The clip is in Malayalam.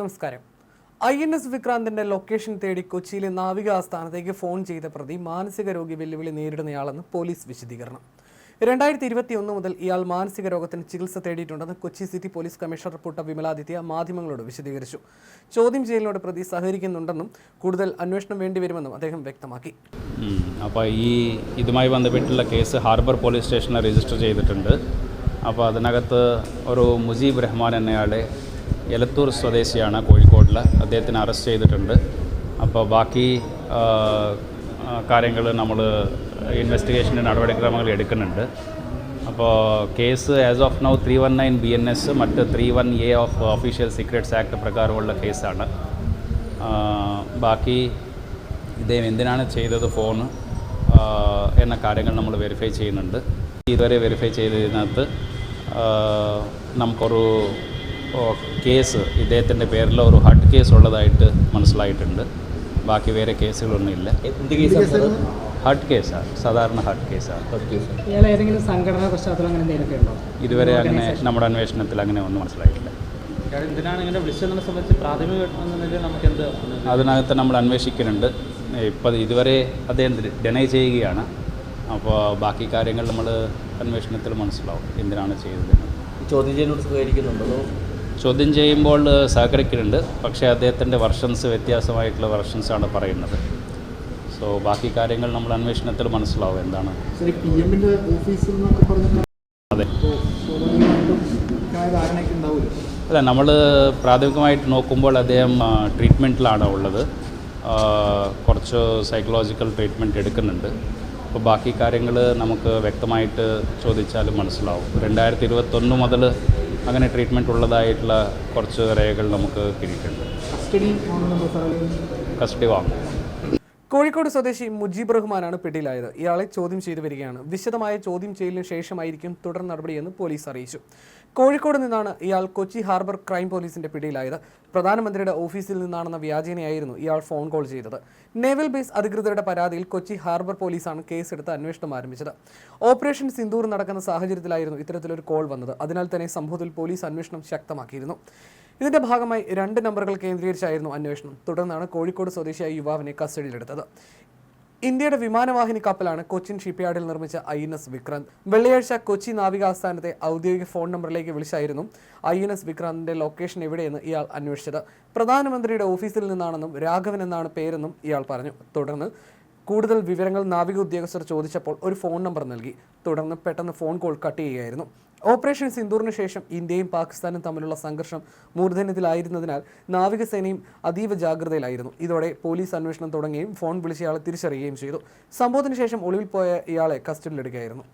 നമസ്കാരം. ഐ എൻ എസ് വിക്രാന്തിന്റെ ലൊക്കേഷൻ തേടി കൊച്ചിയിലെ നാവിക ആസ്ഥാനത്തേക്ക് ഫോൺ ചെയ്ത പ്രതി മാനസിക രോഗി വെല്ലുവിളി നേരിടുന്നയാളെന്ന് പോലീസ് വിശദീകരണം. രണ്ടായിരത്തി ഇരുപത്തി ഒന്ന് മുതൽ ഇയാൾ മാനസിക രോഗത്തിന് ചികിത്സ തേടിയിട്ടുണ്ടെന്ന് Kochi city police commissioner Putta Vimaladitya മാധ്യമങ്ങളോട് വിശദീകരിച്ചു. ചോദ്യം ചെയ്യലിനോട് പ്രതി സഹകരിക്കുന്നുണ്ടെന്നും കൂടുതൽ അന്വേഷണം വേണ്ടിവരുമെന്നും അദ്ദേഹം വ്യക്തമാക്കി. അപ്പോൾ ഈ ഇതുമായി ബന്ധപ്പെട്ടുള്ള കേസ് ഹാർബർ പോലീസ് സ്റ്റേഷനിൽ രജിസ്റ്റർ ചെയ്തിട്ടുണ്ട്. അപ്പോൾ അതിനകത്ത് ഒരു മുജീബ് റഹ്മാൻ എന്നയാളെ എലത്തൂർ സ്വദേശിയാണ് കോഴിക്കോടിൽ അദ്ദേഹത്തിനെ അറസ്റ്റ് ചെയ്തിട്ടുണ്ട്. അപ്പോൾ ബാക്കി കാര്യങ്ങൾ നമ്മൾ ഇൻവെസ്റ്റിഗേഷന്റെ നടപടിക്രമങ്ങൾ എടുക്കുന്നുണ്ട്. അപ്പോൾ case as of now three one nine B N S മറ്റ് three one A of official secrets act പ്രകാരമുള്ള കേസാണ്. ബാക്കി ഇദ്ദേഹം എന്തിനാണ് ചെയ്തത് ഫോൺ എന്ന കാര്യങ്ങൾ നമ്മൾ വെരിഫൈ ചെയ്യുന്നുണ്ട്. ഇതുവരെ വെരിഫൈ ചെയ്തതിനകത്ത് നമുക്കൊരു കേസ്. ഇദ്ദേഹത്തിന്റെ പേരിൽ ഒരു ഹട്ട് കേസ് ഉള്ളതായിട്ട് മനസ്സിലായിട്ടുണ്ട്. ബാക്കി വേറെ കേസുകളൊന്നുമില്ല. ഹട്ട് കേസാണ് സാധാരണ ഹട്ട് കേസാണ് സംഘടനാ പശ്ചാത്തലം അങ്ങനെ ഇതുവരെ അങ്ങനെ നമ്മുടെ അന്വേഷണത്തിൽ അങ്ങനെ ഒന്നും മനസ്സിലായിട്ടില്ല. ഇയാൾ എന്തിനാണ് ഇങ്ങനെ വിളിച്ചതെന്നെ സംബന്ധിച്ച് പ്രാഥമിക എന്ന നിലയിൽ നമുക്ക് എന്ത് അതിനകത്ത് നമ്മൾ അന്വേഷിക്കുന്നുണ്ട്. ഇപ്പം ഇതുവരെ അദ്ദേഹം ഡെനൈ ചെയ്യുകയാണ്. അപ്പോൾ ബാക്കി കാര്യങ്ങൾ നമ്മൾ അന്വേഷണത്തിൽ മനസ്സിലാവും. എന്തിനാണ് ചെയ്തത് ചോദ്യം സഹകരിക്കുന്നുണ്ടോ? ചോദ്യം ചെയ്യുമ്പോൾ സഹകരിക്കുന്നുണ്ട് പക്ഷേ അദ്ദേഹത്തിന്റെ വർഷൻസ് വ്യത്യാസമായിട്ടുള്ള വർഷൻസാണ് പറയുന്നത്. സോ ബാക്കി കാര്യങ്ങൾ നമ്മൾ അന്വേഷണത്തിൽ മനസ്സിലാവും എന്താണ്. അതെ. അല്ല നമ്മൾ പ്രാഥമികമായിട്ട് നോക്കുമ്പോൾ അദ്ദേഹം ട്രീറ്റ്മെന്റിലാണ് ഉള്ളത്. കുറച്ച് സൈക്കോളജിക്കൽ ട്രീറ്റ്മെന്റ് എടുക്കുന്നുണ്ട്. അപ്പോൾ ബാക്കി കാര്യങ്ങൾ നമുക്ക് വ്യക്തമായിട്ട് ചോദിച്ചാലും മനസ്സിലാവും. രണ്ടായിരത്തി ഇരുപത്തൊന്ന് മുതൽ അങ്ങനെ ട്രീറ്റ്മെന്റ് ഉള്ളതായിട്ടുള്ള കുറച്ച് രേഖകൾ നമുക്ക് കിട്ടിയിട്ടുണ്ട്. കസ്റ്റഡി വാങ്ങും. കോഴിക്കോട് സ്വദേശി മുജീബ് റഹ്മാനാണ് പിടിയിലായത്. ഇയാളെ ചോദ്യം ചെയ്തു വരികയാണ്. വിശദമായ ചോദ്യം ചെയ്യലിന് ശേഷമായിരിക്കും തുടർ നടപടിയെന്ന് പോലീസ് അറിയിച്ചു. കോഴിക്കോട് നിന്നാണ് ഇയാൾ കൊച്ചി ഹാർബർ ക്രൈം പോലീസിന്റെ പിടിയിലായത്. പ്രധാനമന്ത്രിയുടെ ഓഫീസിൽ നിന്നാണെന്ന വ്യാജേനയായിരുന്നു ഇയാൾ ഫോൺ കോൾ ചെയ്തത്. നേവൽ ബേസ് അധികൃതരുടെ പരാതിയിൽ കൊച്ചി ഹാർബർ പോലീസാണ് കേസെടുത്ത് അന്വേഷണം ആരംഭിച്ചത്. ഓപ്പറേഷൻ സിന്ദൂർ നടക്കുന്ന സാഹചര്യത്തിലായിരുന്നു ഇത്തരത്തിലൊരു കോൾ വന്നത്. അതിനാൽ തന്നെ സംഭവത്തിൽ പോലീസ് അന്വേഷണം ശക്തമാക്കിയിരുന്നു. ഇതിന്റെ ഭാഗമായി രണ്ട് നമ്പറുകൾ കേന്ദ്രീകരിച്ചായിരുന്നു അന്വേഷണം. തുടർന്നാണ് കോഴിക്കോട് സ്വദേശിയായ യുവാവിനെ കസ്റ്റഡിയിലെടുത്തത്. ഇന്ത്യയുടെ വിമാനവാഹിനി കപ്പലാണ് കൊച്ചിൻ ഷിപ്പ്യാർഡിൽ നിർമ്മിച്ച ഐ എൻ എസ് വിക്രാന്ത്. വെള്ളിയാഴ്ച കൊച്ചി നാവിക ആസ്ഥാനത്തെ ഔദ്യോഗിക ഫോൺ നമ്പറിലേക്ക് വിളിച്ചായിരുന്നു ഐ എൻ എസ് വിക്രാന്തിന്റെ ലൊക്കേഷൻ എവിടെയെന്ന് ഇയാൾ അന്വേഷിച്ചത്. പ്രധാനമന്ത്രിയുടെ ഓഫീസിൽ നിന്നാണെന്നും രാഘവൻ എന്നാണ് പേരെന്നും ഇയാൾ പറഞ്ഞു. തുടർന്ന് കൂടുതൽ വിവരങ്ങൾ നാവിക ഉദ്യോഗസ്ഥർ ചോദിച്ചപ്പോൾ ഒരു ഫോൺ നമ്പർ നൽകി. തുടർന്ന് പെട്ടെന്ന് ഫോൺ കോൾ കട്ട് ചെയ്യുകയായിരുന്നു. ഓപ്പറേഷൻ സിന്ദൂറിന് ശേഷം ഇന്ത്യയും പാകിസ്ഥാനും തമ്മിലുള്ള സംഘർഷം മൂർധന്യത്തിലായിരുന്നതിനാൽ നാവികസേനയും അതീവ ജാഗ്രതയിലായിരുന്നു. ഇതോടെ പോലീസ് അന്വേഷണം തുടങ്ങുകയും ഫോൺ വിളിച്ചയാളെ തിരിച്ചറിയുകയും ചെയ്തു. സംഭവത്തിന് ശേഷം ഒളിവിൽ പോയ ഇയാളെ കസ്റ്റഡിയിലെടുക്കുകയായിരുന്നു.